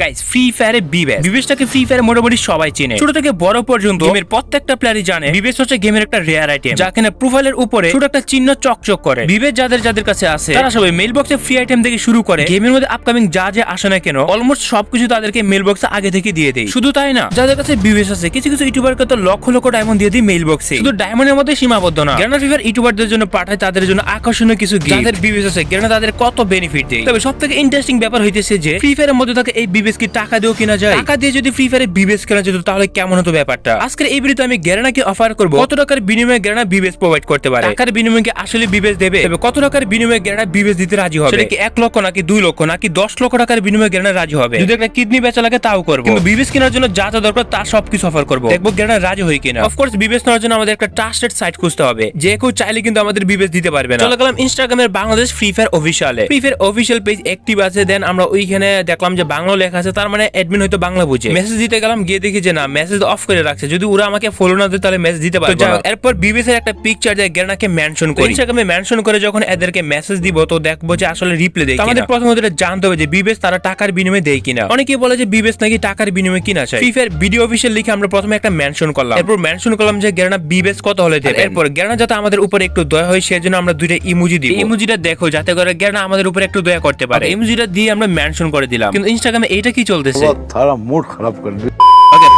Guys free ফায়ারে বিবেস বিবেসটাকে ফ্রি ফায়ারে মোটামুটি সবাই চেনে। ছোট থেকে বড় পর্যন্ত গেমের প্রত্যেকটা প্লেয়ারই জানে। বিবেস হচ্ছে গেমের একটা রেয়ার আইটেম যা কিনা প্রোফাইলের উপরে ছোট একটা চিহ্ন চকচক করে। বিবেস যাদের যাদের কাছে আছে তারা সবাই মেল বক্সে ফ্রি আইটেম থেকে শুরু করে। গেমের মধ্যে আপকামিং যা যা আসে না কেন অলমোস্ট সবকিছু তাদেরকে মেল বক্সে আগে থেকে দিয়ে দেয়। শুধু তাই না যাদের কাছে বিবেস আছে কিছু কিছু ইউটিউবারকে তো লক্ষ লক্ষ ডায়মন্ড দিয়ে দিই মেল বক্সে শুধু ডায়মন্ডের মধ্যে সীমাবদ্ধ না। গ্রানা ফিভার ইউটিউবারদের জন্য পাঠায় তাদের জন্য আকর্ষণীয় কিছু gift। যাদের বিবেস আছে গ্রানা তাদের কত বেনিফিট দেয়। তবে সব থেকে ইন্টারেস্টিং ব্যাপার হইতেছে যে ফ্রি ফায়ারের মধ্যে থাকে এই বিবেস কি টাকা দিয়েও কিনা যায়। টাকা দিয়ে যদি ফ্রি ফায়ারে বিবেস কেনা যেত তাহলে কেমন হতো ব্যাপারটা? আজকের এই ভিডিওতে আমি গ্যারানাকে অফার করব। কত টাকার বিনিময়ে গ্যারানা বিবেস প্রোভাইড করতে পারে? টাকার বিনিময়ে কি আসলে বিবেস দেবে? তবে কত টাকার বিনিময়ে গ্যারানা বিবেস দিতে রাজি হবে? সেটা কি এক লক্ষ নাকি দুই লক্ষ নাকি দশ লক্ষ টাকার বিনিময়ে গ্যারানা রাজি হবে? যদি একটা কিডনি বেচা লাগে তাও করব। কিন্তু বিবেস কেনার জন্য যা যা দরকার তার সবকিছু অফার করব। দেখব গ্যারানা রাজি হই কিনা। অফকোর্স বিবেস নেওয়ার জন্য আমাদের একটা ট্রাস্টেড সাইট খুঁজতে হবে। যে কেউ চাইলে কিন্তু আমাদের বিবেস দিতে পারবে না। চলে গেলাম ইনস্টাগ্রামের Bangladesh free fire অফিসিয়ালে free fire official page active আছে দেন আমরা ওইখানে দেখলাম যে বাংলা লেখা আছে তার মানে অ্যাডমিন হয়তো বাংলা বুঝে। মেসেজ দিতে গেলাম গিয়ে দেখি যে না মেসেজ অফ করে রাখছে। যদি ওরা আমাকে ফলো না দেয় তাহলে মেসেজ দিতে পারবে। এরপর বিবিসি এর একটা পিকচার দিয়ে গেরানাকে মেনশন করি। ইনস্টাগ্রামে মেনশন করে যখন এদেরকে মেসেজ দিব তো দেখব যে আসলে রিপ্লে দেয় আমাদের প্রথমত এটা জানতে হবে যে বিবেস তারা টাকার বিনিময়ে দেয় কিনা। অনেকে বলে যে বিবেস নাকি টাকার বিনিময়ে কিনা চাই। ফ্রি ফায়ার ভিডিও অফিসিয়াল লিখে আমরা প্রথমে একটা মেনশন করলাম। এরপর মেনশন করলাম যে গেরানা বিবেস কত হলে দেবে। এরপর গেরানা যাতে আমাদের উপরে একটু দয়া হয় সেজন্য আমরা দুইটা ইমোজি দিই ইমোজিটা দেখো যাতে করে গেরানা আমাদের উপরে একটু দয়া করতে পারে। ইমোজিটা দিয়ে আমরা মেনশন করে দিলাম। কিন্তু ইনস্টাগ্রামে এটা কি চলতেছে তারা মুড খারাপ করবে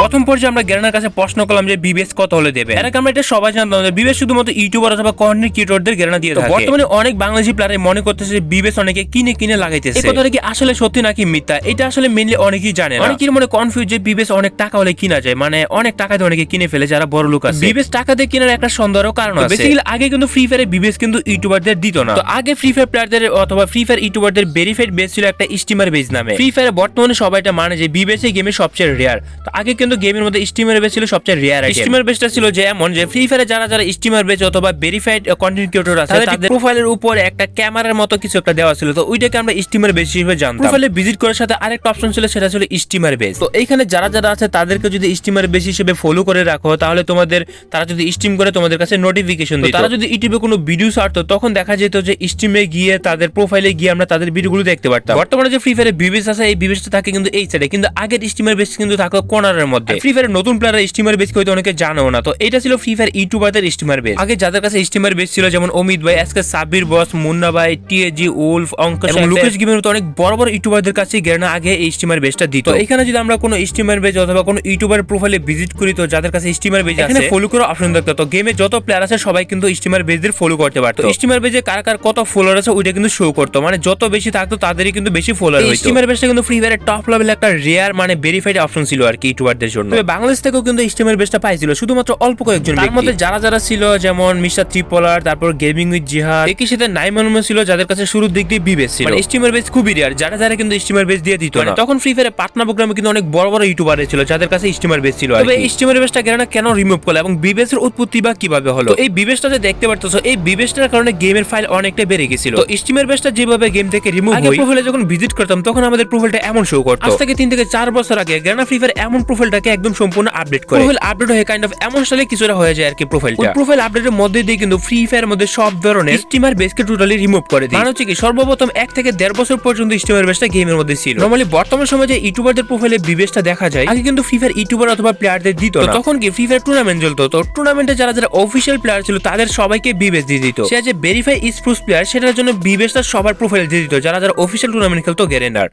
প্রথম পর্যায়ে আমরা গ্যারানার কাছে প্রশ্ন করলাম যে বিবেস কত হলে দেবে? এর আমরা এটা সবাই জানতাম যে বিবেস শুধুমাত্র ইউটিউবার অথবা কন্টেন্ট ক্রিয়েটরদের গ্যারানা দিয়ে থাকে। বর্তমানে অনেক বাংলাদেশি প্লেয়ার মনে করতেছে যে বিবেস অনেকে কিনে কিনে লাগাইতেছে। এই কথাটা কি আসলে সত্যি নাকি মিথ্যা? এটা আসলে মেনলি অনেকেই জানে অনেকের মনে কনফিউজ যে বিবেস অনেক টাকা হলে কিনা যায়। মানে অনেক টাকা দিয়ে অনেকে কিনে ফেলে যারা বড় লোক আছে। বিবেস টাকা দিয়ে কেনার একটা সুন্দরও কারণ আছে। বেসিক্যালি আগে কিন্তু ফ্রি ফায়ারে বিবেস কিন্তু ইউটিউবারদের দিত না। তো আগে ফ্রি ফায়ার প্লেয়ারদের অথবা ফ্রি ফায়ার ইউটিউবারদের ভেরিফাইড বেস ছিল একটা স্টিমার বেস নামে। ফ্রি ফায়ারে বর্তমানে সবাই এটা মানে যে বিবেস গেমে সবচেয়ে রেয়ার তো আগে কিন্তু গেমের মধ্যে স্টিমার বেস ছিল সবচেয়ে রেয়ার স্টিমার বেসটা ছিল যে এমন যে ফ্রি ফায়ারে যারা যারা স্টিমার বেস অথবা ভেরিফাইড কন্টেন্ট ক্রিয়েটর আছে তাদের প্রোফাইলের উপরে একটা ক্যামেরার মতো কিছু একটা দেওয়া ছিল। তো ওইটাকে আমরা স্টিমার বেস হিসেবে জানতাম। প্রোফাইলে ভিজিট করার সাথে আরেকটা অপশন ছিল সেটা ছিল স্টিমার বেস তো এইখানে যারা যারা আছে তাদেরকে যদি স্টিমার বেস হিসেবে ফলো করে রাখো তাহলে তোমাদের তারা যদি স্টিম করে তোমাদের কাছে নোটিফিকেশন দিত। তারা যদি ইউটিউবে কোনো ভিডিও ছাড়তো তখন দেখা যেত যে স্ট্রিমে গিয়ে তাদের প্রোফাইলে গিয়ে আমরা তাদের ভিডিওগুলো দেখতে পারতাম। বর্তমানে যে ফ্রি ফায়ারে বিবেস আছে এই বিবেসটা থাকে কিন্তু এই সাইডে কিন্তু আগের স্টিমার বেস কিন্তু থাকে কর্নারের মধ্যে ফ্রি ফায়ারের নতুন প্লেয়ার স্টিমার বেস হয়তো অনেকে জানো না। তো এটা ছিল ফ্রি ফায়ার ইউটিউবারদের স্টিমার বেস আগে যাদের কাছে স্টিমার বেস ছিল যেমন অমিত ভাই আজকে সাবির বস মুন্না ভাই টিএজি উলফ অঙ্ক এবং লুকেশ গেমের মতো অনেক বড় বড় ইউটিউবারদের কাছে গেরনা আগে এই স্টিমার বেসটা দিত। তো এখানে যদি আমরা কোনো স্টিমার বেস অথবা কোনো ইউটিউবার প্রোফাইলে ভিজিট করি তো যাদের কাছে স্টিমার বেস আছে ফলো করে অপশন দেখতো তো গেমে যত প্লেয়ার আছে সবাই কিন্তু স্টিমার বেসদের ফলো করতে পারতো। স্টিমার বেজে কার কার কত ফলোয়ার আছে ওইটা কিন্তু শো করতো। মানে যত বেশি থাকতো তাদেরই কিন্তু বেশি ফলোয়ার হইতো। স্টিমার বেসটা কিন্তু ফ্রি ফায়ারের টপ লেভেল একটা রেয়ার মানে ভেরিফাইড অপশন ছিল আর কি ইউটিউবারদের জন্য। তবে বাংলাদেশ থেকেও কিন্তু স্টিমার বেসটা পাইছিল শুধুমাত্র অল্প কয়েকজন তার মধ্যে যারা যারা ছিল যেমন মিস্টার ত্রিপলার তারপর গেমিং উইথ জিহাদ একই সাথে নাইমান ছিল যাদের কাছে শুরুর দিক দিয়ে বিবেস ছিল। স্টিমার বেস খুবই রেয়ার যারা যারা কিন্তু স্টিমার বেস দিয়ে দিত না। তখন ফ্রি ফায়ারে পার্টনার প্রোগ্রামে কিন্তু অনেক বড় বড় ইউটিউবার ছিল যাদের কাছে স্টিমার বেস ছিল তবে স্টিমার বেসটা গেরানা কেন রিমুভ করল এবং বিবেসের উৎপত্তি বা কীভাবে হলো? তো এই বিবেসটা যে দেখতে পারতেছো এই বিবেসটার কারণে গেমের ফাইল অনেকটা বেড়ে গেছিল। তো স্টিমার বেসটা যেভাবে গেম থেকে রিমুভ হয় প্রোফাইলে যখন ভিজিট করতাম তখন আমাদের প্রোফাইলটা এমন শো করতো। আজ থেকে তিন থেকে চার বছর আগে গেরানা ফ্রি ফায়ার এমন প্রোফাইলটাকে একদম সম্পূর্ণ আপডেট করে। প্রোফাইল আপডেট হয়ে কাইন্ড অফ এমন স্টাইলে কিছুটা হয়ে যায় আর কি প্রোফাইলটা প্রোফাইল আপডেটের মধ্যে দিয়ে কিন্তু ফ্রি ফায়ার মধ্যে সব ধরনের স্টিমার বেসকে টোটালি রিমুভ করে দিই মানে হচ্ছে কি সর্বপ্রথম এক থেকে দেড় বছর পর্যন্ত স্টিমার বেসটা গেমের মধ্যে ছিল। নরমালি বর্তমান সময়ে যে ইউটিউবারদের প্রোফাইলে বিবেসটা দেখা যায় আগে কিন্তু ফ্রি ফায়ার ইউটিউবার অথবা প্লেয়ারদের দিত না। তখন কি ফ্রি ফায়ার টুর্নামেন্ট চলতো? তো টুর্নামেন্টে যারা যারা অফিসিয়াল প্লেয়ার ছিল তাদের সবাইকে বিবেস দিয়ে দিত। সে যে ভেরিফাই স্প্রুস প্লেয়ার সেটার জন্য বিবেসটা সবার প্রোফাইল দিয়ে দিত যারা যারা অফিসিয়াল টুর্নামেন্ট খেলতো গেরেন্ডার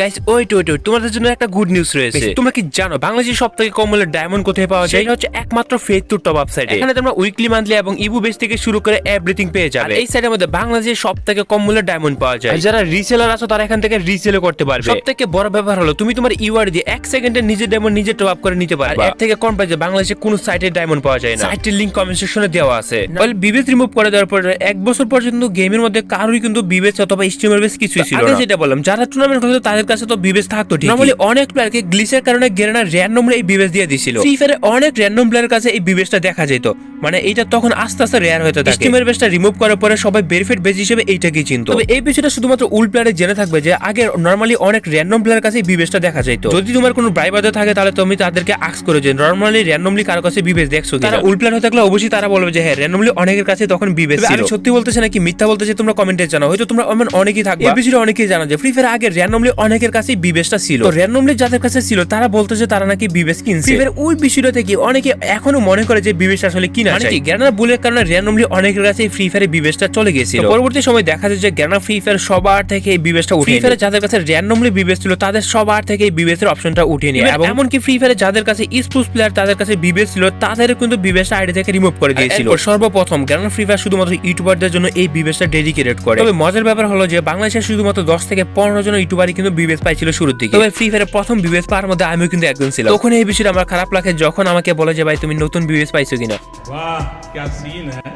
গাইস ওয়েট ওয়েট ওয়েট তোমাদের জন্য একটা গুড নিউজ রয়েছে। তোমরা কি জানো বাংলাদেশের সব থেকে কম মূল্যের ডায়মন্ড কোথায় পাওয়া যায়? এটা হচ্ছে একমাত্র ফেস টপ আপ সাইটে এখানে তোমরা উইকলি মান্থলি এবং ইবু বেস থেকে শুরু করে এভরিথিং পেয়ে যাবে। এই সাইটের মধ্যে বাংলাদেশের সব থেকে কম মূল্যের ডায়মন্ড পাওয়া যায়। যারা রিসেলার আছো তারা এখান থেকে রিসেল করতে পারবে। সব থেকে বড় ব্যাপার হলো তুমি তোমার ইউআর দিয়ে এক সেকেন্ডে নিজের ডায়মন্ড নিজে টপ আপ করে নিতে পারবে। এর থেকে কম প্রাইসে বাংলাদেশে কোনো সাইটে ডায়মন্ড পাওয়া যায় না। সাইটের লিংক কমেন্ট সেকশনে দেওয়া আছে। তাহলে বিবেস রিমুভ করে দেওয়ার পরে এক বছর পর্যন্ত গেমের মধ্যে কারোই কিন্তু বিবেস অথবা স্টিমার বেস কিছুই ছিল না। যেটা বললাম যারা টুর্নামেন্ট খেলতো তাদের কাছে তো বিবেস থাকতো ঠিক নরমালি অনেক প্লেয়ারকে গ্লিচের কারণে গেরেনা র্যান্ডমলি এই বিবেস দিয়ে দিছিল। ফ্রি ফায়ারে অনেক র্যান্ডম প্লেয়ারের কাছে এই বিবেসটা দেখা যেত। মানে এইটা তখন আস্তে আস্তে রেয়ার হতে থাকে স্টিমার বেসটা রিমুভ করার পরে সবাই ভেরিফাইড বেস হিসেবে এইটাকেই চিনতো। তবে এই বিষয়টা শুধুমাত্র উল প্লেয়ারে জেনে থাকবে যে আগে নরমালি অনেক র্যান্ডম প্লেয়ার কাছে এই বিবেসটা দেখা যেত। যদি তোমার কোনো ব্রাইবাদে থাকে তাহলে তুমি তাদেরকে আক্স করে যে নরমালি র্যান্ডমলি কারও কাছে বিবেস দেখছ তারা উল প্লেয়ার হয়ে থাকলে অবশ্যই তারা বলবে যে হ্যাঁ র্যান্ডমলি অনেকের কাছে তখন বিবেস ছিল। আমি সত্যি বলতেছে নাকি মিথ্যা বলতেছে তোমরা কমেন্টে জানাও। হয়তো তোমরা এমন অনেকেই থাকবে। এই বিষয়টা অনেকেই জানো যে ফ্রি ফায়ার আগে র্যান্ডমলি অনেকের কাছে বিবেশটা ছিল। তো র্যান্ডমলি যাদের কাছে ছিল তারা বলতো যে তারা নাকি বিবেশ কিনছে। ফায়ার ওই বিষয়টা থেকে অনেকে এখনও মনে করে যে বিবেশ আসলে কিনা মানে কি গ্যানার বুলের কারণে র্যান্ডমলি অনেকের কাছে ফ্রি ফায়ারে বিবেশটা চলে গেছিল পরবর্তী সময় দেখা যায় যে গ্যানার ফ্রি ফায়ার সবার থেকে বিবেশটা উঠে ফ্রি ফায়ারে যাদের কাছে র্যান্ডমলি বিবেশ ছিল তাদের সবার থেকে এই বিবেশের অপশনটা উঠিয়ে নিয়ে। এবং এমনকি ফ্রি ফায়ারে যাদের কাছে স্পোর্টস প্লেয়ার তাদের কাছে বিবেশ ছিল তাদের কিন্তু বিবেশটা আইডি থেকে রিমুভ করে দিয়েছিল। সর্বপ্রথম গ্যানার ফ্রি ফায়ার শুধুমাত্র ইউটিউবারদের জন্য এই বিবেশটা ডেডিকেটেড করে। তবে মজার ব্যাপার হলো যে বাংলাদেশে শুধুমাত্র দশ থেকে পনেরো জন ইউটিউবারই কিন্তু বিবেস পাইছিল শুরুর দিকে। তবে ফ্রি ফায়ারের প্রথম বিবেস পাওয়ার মধ্যে আমিও কিন্তু একজন ছিলাম। তখন এই বিষয়টা আমার খারাপ লাগে যখন আমাকে বলে যে, ভাই, তুমি নতুন বিবেস পাইছো কিনা? বাহ কি সিন হ্যায়?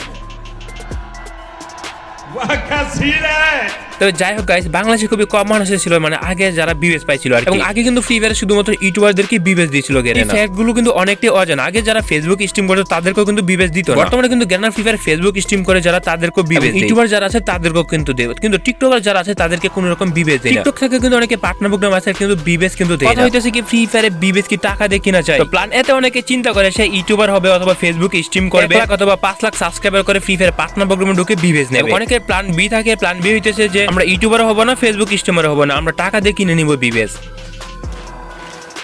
বাহ কি সিন হ্যায়? তবে যাই হোক গাইস বাংলাদেশে খুবই কম মানুষের ছিল মানে আগে যারা বিবেশ পাইছিল আর এবং আগে কিন্তু ফ্রি ফায়ার শুধুমাত্র ইউটিউবারদেরকে বিবেশ দিয়েছিল গেরেনা ফ্যাক্টগুলো কিন্তু অনেকটাই অজানা। আগে যারা ফেসবুক স্ট্রিম করতো তাদেরকেও কিন্তু বিবেশ দিত না। বর্তমানে কিন্তু গেনার ফ্রি ফায়ার ফেসবুক স্ট্রিম করে যারা তাদেরকেও বিবেশ ইউটিউবার যারা আছে তাদেরকেও কিন্তু দেবে কিন্তু টিকটকার যারা আছে তাদেরকে কোনো রকম বিবেশ দেয় টিকটক থেকে কিন্তু অনেকে পার্টনার প্রোগ্রাম আছে কিন্তু বিবেশ কিন্তু দেয় কথা হইতেছে কি ফ্রি ফায়ারে বিবেশ কি টাকা দিয়ে কিনা চাই প্ল্যান এতে অনেকে চিন্তা করে সে ইউটিউবার হবে অথবা ফেসবুক স্ট্রিম করবে। অথবা পাঁচ লাখ সাবস্ক্রাইবার করে ফ্রি ফায়ার পার্টনার প্রোগ্রামে ঢুকে বিবেশ নেবে। অনেকের প্ল্যান বি থাকে প্ল্যান বি হইতেছে যে আমরা ইউটিউবার হব না ফেসবুক স্টেমার হব না আমরা টাকা দিয়ে কিনে নিব বিবেশ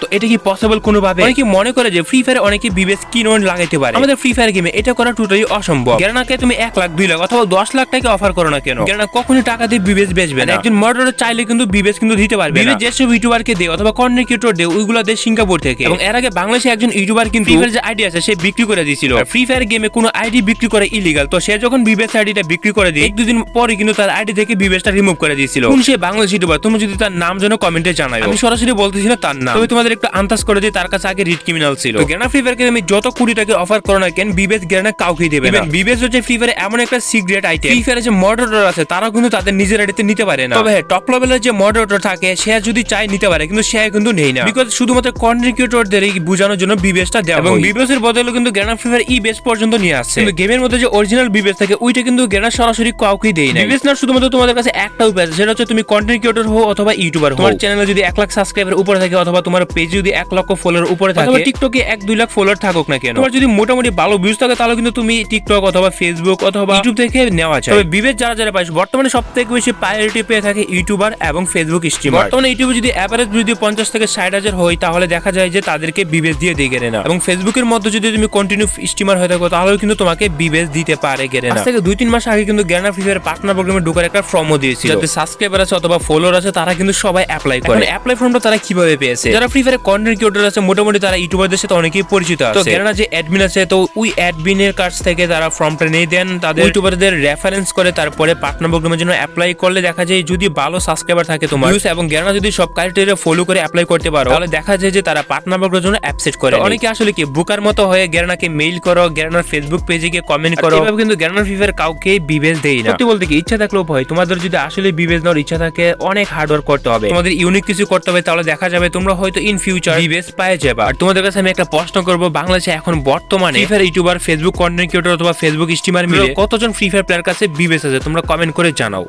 তো এটা কি পসিবল কোনোভাবে? অনেকে মনে করে যে ফ্রি ফায়ার অনেকে বিবেশ কিনোন লাগাইতে পারে। আমাদের ফ্রি ফায়ার গেমে এটা করা টোটালি অসম্ভব। গেরানাকে তুমি এক লাখ দুই লাখ অথবা দশ লাখ টাকা অফার করো না কেন? গেরানা কখনই টাকা দিয়ে বিবেশ বেচবে না। একজন মডারেটর চাইলে কিন্তু বিবেশ কিন্তু দিতে পারবে বিবেশ যেসব ইউটিউবারকে দেয় অথবা কন্টেন্ট ক্রিয়েটর দেয় ওইগুলো দেয় সিঙ্গাপুর থেকে। এবং এর আগে বাংলাদেশে একজন ইউটিউবার কিন্তু ফ্রি ফায়ার যে আইডি আছে সে বিক্রি করে দিয়েছিল। ফ্রি ফায়ার গেমে কোনো আইডি বিক্রি করে ইলিগাল তো সে যখন বিবেশ আইডিটা বিক্রি করে দিয়ে এক দুদিন পরে কিন্তু তার আইডি থেকে বিবেশটা রিমুভ করে দিয়েছিল। কোন সে বাংলাদেশ ইউটিউবার তুমি যদি তার নাম যেন কমেন্টে জানাই আমি সরাসরি বলতেছি না তার নাম। তবে তোমাদের একটু আন্দাজ করে দিয়ে তার কাছে আগে রিড ক্রিমিনাল ছিল। গ্রেনা ফ্রি ফায়ারকে আমি যত কোটি টাকা অফার করো না কেন বিবেশ গ্রেনা কাউকে দেবে না। বিবেশ হচ্ছে ফ্রি ফায়ারে এমন একটা সিক্রেট আইটেম ফ্রি ফায়ারে যে মডারেটর আছে তারাও কিন্তু তাদের নিজের আইডিতে নিতে পারে না। তবে হ্যাঁ টপ লেভেলের যে মডারেটর থাকে সে যদি চায় নিতে পারে কিন্তু সে কিন্তু নেই না। বিকজ শুধুমাত্র কন্টেন্ট ক্রিয়েটরদের বোঝানোর জন্য বিবেশটা দেওয়া এবং বিবেশের বদলে কিন্তু গ্রেনা ফ্রি ফায়ার ই বেস পর্যন্ত নিয়ে আসছে। কিন্তু গেমের মধ্যে যে অরিজিনাল বিবেশ থাকে ওইটা কিন্তু গ্রেনা সরাসরি কাউকেই দেয় না বিবেশ না শুধুমাত্র তোমাদের কাছে একটা উপায় আছে সেটা হচ্ছে তুমি কন্টেন্ট ক্রিয়েটর হো অথবা ইউটিউবার হো তোমার চ্যানেলে যদি এক লাখ সাবস্ক্রাইবার উপরে থাকে অথবা তোমার পেজ যদি এক লক্ষ ফলোয়ার উপরে থাকে টিকটকে এক দুই লাখ ফলোয়ার থাকুক না কেন? তোমার যদি মোটামুটি ভালো ভিউজ থাকে তাহলে কিন্তু তুমি টিকটক অথবা ফেসবুক অথবা ইউটিউব থেকে নেওয়া যায়। তবে বিবেচ যারা যারা পাইছে বর্তমানে সব থেকে বেশি প্রায়োরিটি পেয়ে থাকে ইউটিউবার এবং ফেসবুক স্ট্রিমার বর্তমানে ইউটিউবে যদি অ্যাভারেজ যদি পঞ্চাশ থেকে ষাট হাজার হয় তাহলে দেখা যায় যে তাদেরকে বিবেচ দিয়ে দিয়ে গেলে না এবং ফেসবুকের মধ্যে যদি তুমি কন্টিনিউ স্ট্রিমার হয়ে থাকো তাহলেও কিন্তু তোমাকে বিবেচ দিতে পারে গেলে না থেকে দুই তিন মাস আগে কিন্তু গ্যানা ফ্রি ফায়ার পার্টনার প্রোগ্রামে ঢোকার একটা ফর্মও দিয়েছিল। যাতে সাবস্ক্রাইবার আছে অথবা ফলোয়ার আছে তারা কিন্তু সবাই অ্যাপ্লাই করে। অ্যাপ্লাই ফর্মটা তারা কীভাবে পেয়েছে? যারা ফ্রি ফায়ার কন্টেন্ট ক্রিয়েটর আছে মোটামুটি তারা ইউটিউবারদের সাথে অনেকেই পরিচিত আছে। তো গ্যানা যে অ্যাডমিন আছে তো ওই অ্যাডমিনের কাছ থেকে তারা ফর্মটা নিয়ে দেন তাদের ইউটিউবারদের রেফারেন্স করে তারপরে পার্টনার প্রোগ্রামের জন্য অ্যাপ্লাই করলে দেখা যায় যদি ভালো সাবস্ক্রাইবার থাকে তোমার views এবং গ্যানা যদি সব ক্রাইটেরিয়া ফলো করে অ্যাপ্লাই করতে পারো তাহলে দেখা যায় যে তারা পার্টনার প্রোগ্রামের জন্য অ্যাপসেট করে অনেকে আসলে কি বুকার মতো হয়ে গ্যানাকে মেইল করো গ্যানার ফেসবুক পেজে গিয়ে কমেন্ট করো। এভাবে কিন্তু গ্যানার ফিফার কাউকে বিবেচ দেই না। সত্যি বলতে কি ইচ্ছা থাকলেও ভয় তোমাদের যদি আসলে বিবেচ নেওয়ার ইচ্ছা থাকে অনেক হার্ড ওয়ার্ক করতে হবে। তোমাদের ইউনিক কিছু করতে হবে তাহলে দেখা যাবে তোমরা হয়তো ইন ফিউচার বেশ পায়ে যাবে। আর তোমাদের কাছে আমি একটা প্রশ্ন করব বাংলাদেশে এখন বর্তমানে free fire YouTuber facebook content creator অথবা ফেসবুক স্ট্রিমার মিলে কতজন ফ্রি ফায়ার প্লেয়ার কাছে বিবেচ আছে? তোমরা কমেন্ট করে জানাও।